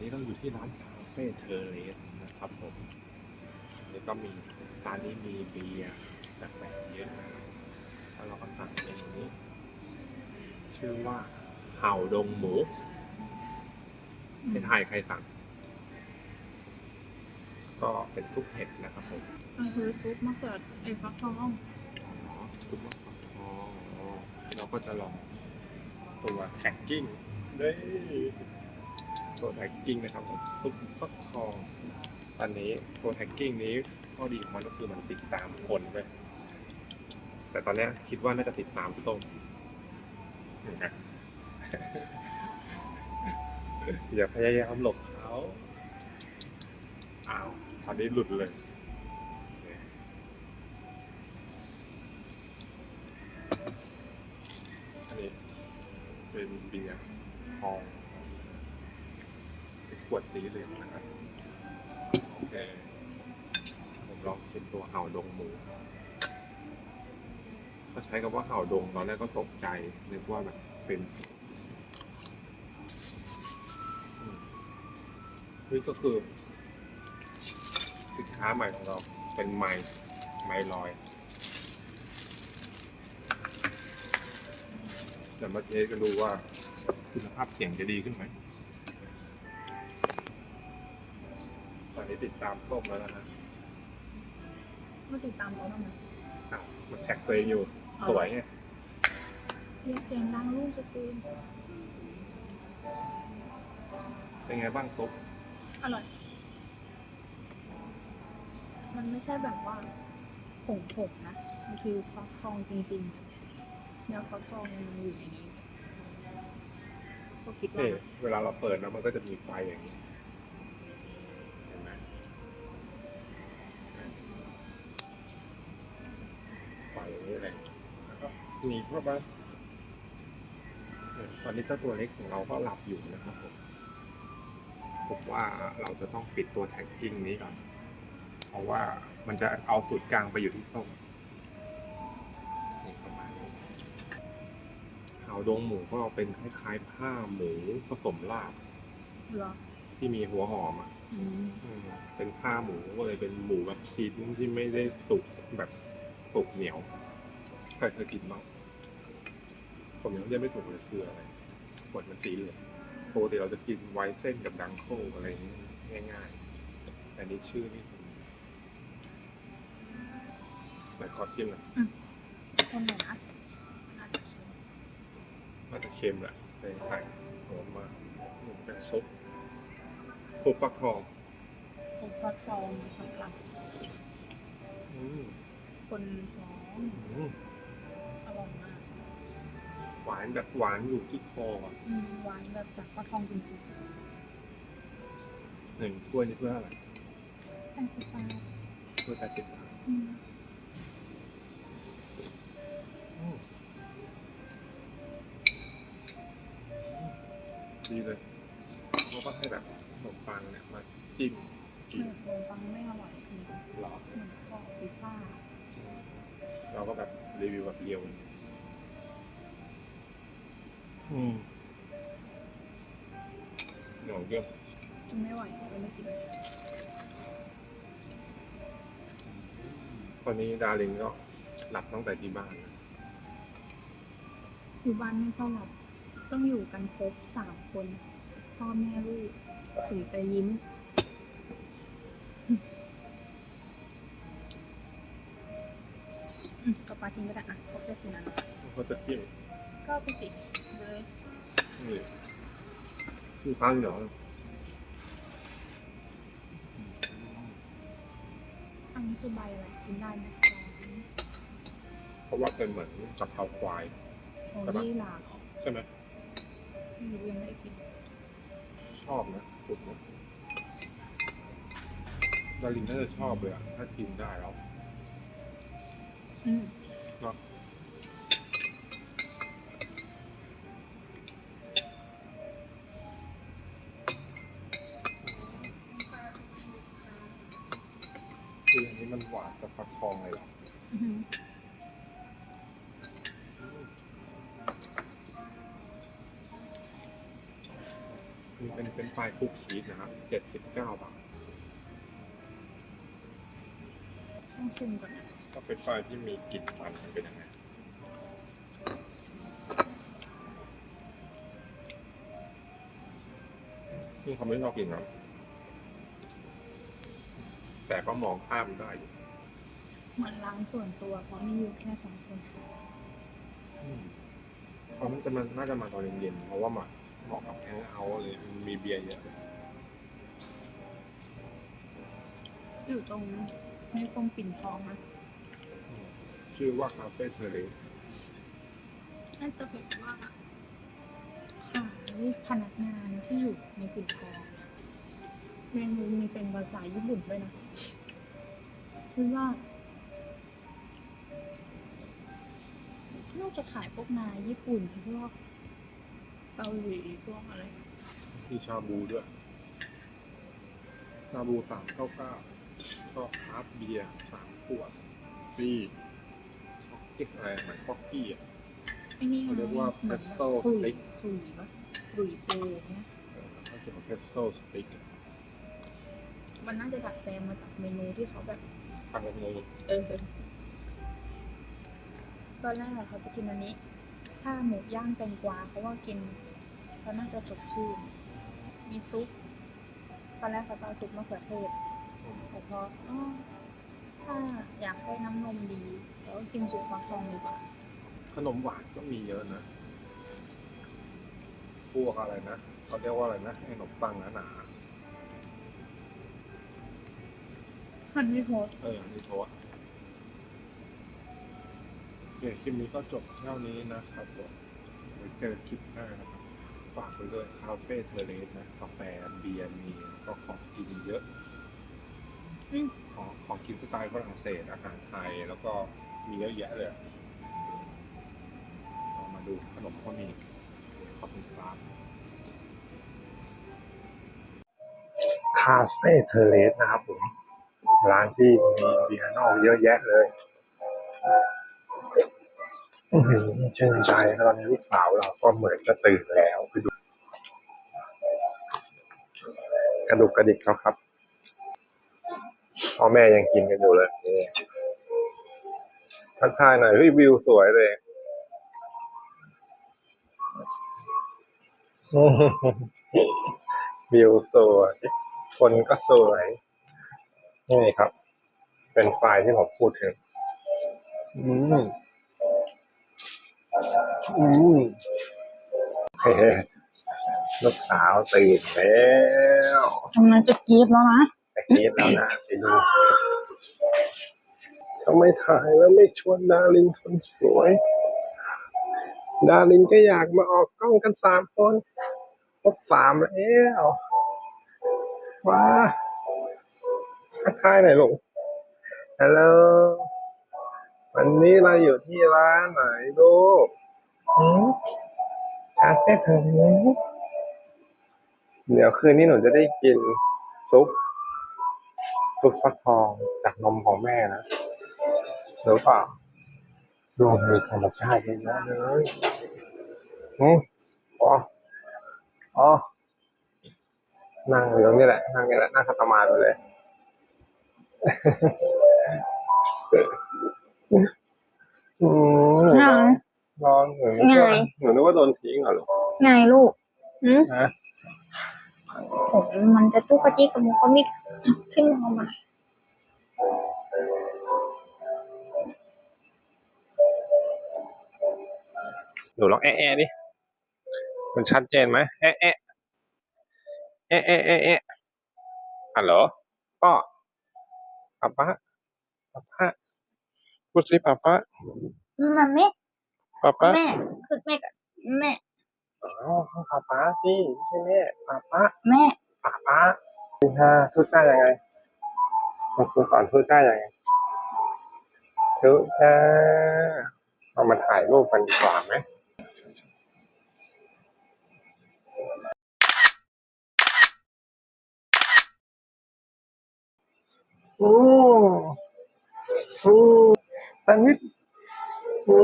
นี้เราอยู่ที่ร้านคาเฟ่เทอร์เรสนะครับผมแล้วก็มีร้านนี้มีเบียร์แปลกๆเยอะนะครับแล้วเราก็สั่งเมนูนี้ ชื่อว่าเห่าดงหมูเป็นไทยใครสั่งก็เป็นทุกเห็ดนะครับผมมันคือซุปมะเขือไอ้ฟักทองอ๋อทุกมะฟักทองอ๋อเราก็จะลองตัวแท็กกิ้งได้ ตัวแท็กกิ้งนะครับผมซุปฟักทองตอนนี้ตัวแท็กกิ้งนี้ข้อดีของมันก็คือมันติดตามคนไปแต่ตอนนี้คิดว่าน่าจะติดตามส้มนะอย่าพยายามหลบเขาอ้าวตอนนี้หลุดเลยอันนี้เป็นเบียร์ทอง ขวดสีเหลืองนะครับโอเคผมลองชิมตัวเห่าดงหมูเขาใช้คำว่าเห่าดงตอนแรกก็ตกใจนึกว่าแบบเป็นอืมนี่ก็คือ สินค้าใหม่ของเราเป็นไม้ไม้ลอยเดี๋ยวมาเทสกันดูว่าคุณภาพเสียงจะดีขึ้นไหม ตอนนี้ติดตามส้มแล้วนะฮะมาติดตามเขาทำไมอ้าวมันแท็กตัวเองอยู่อ๋อสวยไงเรียกเสียงดังลูกจะตื่นเป็นไงบ้างซุปอร่อย มันไม่ใช่แบบว่าผงผงๆนะ มันคือฟักทองจริงๆเนื้อฟักทองมันอยู่ในนี้ก็คิดว่านี่นะ เวลาเราเปิดนะมันก็จะมีไฟอย่างนี้ หนีบเข้าไปเนี่ยตอนนี้เจ้าตัวเล็กของเราก็หลับอยู่นะครับผมผมว่าเราจะต้องปิดตัวแท็กกิ้งนี้ก่อน เพราะว่ามันจะเอาสูตรกลางไปอยู่ที่ส้มนี่ประมาณนี้หาวดงหมูก็เป็นคล้ายๆผ้าหมูผสมลาบเหรอที่มีหัวหอมอะอืมอืมเป็นผ้าหมูก็เลยเป็นหมูแบบชิ้นที่ไม่ได้สุกแบบสุกเหนียวใครเคยกินบ้าง ผมยังเรียกไม่ถูกเลยคืออะไรขวดมันสีเหลืองปกติเราจะกินไวท์เส้นกับดังโคอะไรอย่างนี้ง่ายๆแต่นี้ชื่อนี่ไหนขอชิมหน่อยคนไหนนะอาจจะชิมน่าจะเค็มแหละในไข่หอมมากนี่เป็นซุปซุปฟักทองผงฟักทองช็อกโกแลตอืมคนท้อง วานแบบหวานอยู่ที่คออะอืมหวานแบบจากฟักทองจริงหนึ่งถ้วยนี่เพื่ออะไรๆแปดสิบบาทถ้วยแปดสิบบาทอืมอืมดีเลยเขาก็ให้แบบขนมปังเนี่ยมาจิ้มกินขนมปังไม่อร่อยคือเหรอเหมือนข้าวพิซซ่าเราก็แบบรีวิวแบบเดียว อืมเหนียวเยี่ยมกินไม่ไหวเลยไม่กินตอนนี้ดาริงก็หลับตั้งแต่ที่บ้านนะอยู่บ้านไม่ค่อยหลับต้องอยู่กันครบสามคน พ่อแม่ลูกถือแต่ยิ้ม อืมก็ปลาทิ้งก็ได้นะเขาจะกินอันนั้น เขาจะจิ้ม ก็ไปจิเลยนี่คือข้าวเหนียวอันนี้คือใบอะไรกินได้ไหมเพราะว่าเป็นเหมือนกะเพราควาย โอ้ใช่ปะยี่หลาเหรอใช่ไหมไม่รู้ยังไม่ได้กินชอบนะคุณนะดารินน่าจะชอบเลยอะถ้ากินได้แล้ว อืม ฟักทองเลยเหรออื้อหือนี่เป็นเป็นเฟรนช์ฟรายคุกชีสนะครับเจ็ดสิบเก้าบาท ต้องชิมก่อนนะก็เป็นฟรายที่มีกลิ่นมันมันเป็นยังไงนี่เขาไม่ชอบกินนะแต่ก็มองข้ามได้อยู่ เหมือนร้านส่วนตัวเพราะมีอยู่แค่สองคนอืมเขามันจะมันน่าจะมาตอนเย็นๆเพราะว่ามาเหมาะกับแฮงเอาท์เลยมันมีเบียร์เยอะอยู่ตรงนี่ตรงปิ่นทองนะชื่อว่าคาเฟ่เทเลสน่าจะแบบว่าขายพนักงานที่อยู่ในปิ่นทองเมนูมีเป็นภาษาญี่ปุ่นด้วยนะคือว่าาจะขายพวกนายญี่ปุ่นพวกเกาหลีพวกอะไร มีชาบูด้วย ชาบูสามเก้าเก้าก็คราฟต์เบียร์สามขวดฟรีฟอกกี้อะไรเหมือนฟอกกี้อะ ไอ้นี่เขาเรียกว่าหมือนแบบ pesto คุย stick คุยปะคุยปูเนี่ยเออเขาเขียนว่าเพสโซสติ๊กมันน่าจะดัดแปลงมาจากเมนูที่เขาแบบทำกันงงเออ ตอนแรกอะเขาจะกินอันนี้ถ้าหมูย่างแตงกวาเขาว่ากินเขาน่าจะสดชื่น มีซุป ตอนแรกเขาจะเอาซุปมะเขือเทศแต่พออ้อถ้าอยากให้น้ำนมดีเราก็กินซุปฟักทองดีกว่าขนมหวานก็มีเยอะนะพวกอะไรนะเขาเรียกว่าอะไรนะไอ้ขนมปังหนาฮันนี่โทสๆเออนี่โทษโอ เคคลิปนี้ก็จบเท่านี้นะครับผมไว้เจอคลิปหน้านะครับฝากไปด้วยคาเฟ่เทเลสนะกาแฟเบียร์มีก็ของกินเยอะอของของกินสไตล์ฝรั่งเศสอาหารไทยแล้วก็มีเยอะแยะเลยลองมาดูขนมก็มีขอบคุณครับคาเฟ่เทเลสนะครับผมร้านที่มีเบียร์นอกเยอะแยะเลย ชื่นใจตอนนี้ลูกสาวเราก็เหมือนจะตื่นแล้วไปดู กระดุกกระดิกเขาครับพ่อแม่ยังกินกันอยู่เลยทักทายหน่อยเฮ้ยวิวสวยเลยวิวสวย คนก็สวย นี่ครับ เป็นไฟล์ที่ผมพูดถึง อืม อืมเฮ้ลูกสาวตื่นแล้วกำลังจะกรีดแล้วนะแต่กรีดแล้วนะไปดูทำไมถ่ายแล้วไม่ชวนดารินคนสวย ดารินก็อยากมาออกกล้องกันสามคนครบสามแล้วว้าทักทายหน่อยลูกฮัลโหล วันนี้เราอยู่ที่ร้านไหนลูกหืมคาเฟ่เธอนี้เดี๋ยวคืนนี้หนูจะได้กินซุป ซุปฟักทองจากนมของแม่นะรู้เปล่าดูมีธรรมชาติเยอะแยะเลยอืมอ๋อ อ๋อ นั่งอยู่ตรงนี้แหละ นั่งนี่แหละ นั่งขัตมาธิไปเลย อืมไงลองหนูนึกว่าไงหนูนึกว่าโดนทิ้งเหรอลูกไงลูกหืมฮะโอ้ยมันจะตู้กระจิกกับมุกกระมิกขึ้นมามาหนูลองแอะแอะดิ มันชัดเจนไหมแอะแอะแอะแอะแอะแอะฮัลโหลป้อป้าป้าป้าป้า พูดสิป้าป้ามันไม่ป้าป้าแม่คือแม่กับแม่อ๋อป้าป้าสิไม่ใช่แม่ป้าป้าแม่ป้าป้าสิฮะพูดได้ยังไงคุณครูสอนพูดได้ยังไงทุจ้าเรามาถ่ายรูปกันดีกว่าไหมโอ้ โอ้แซนด์วิชโอ้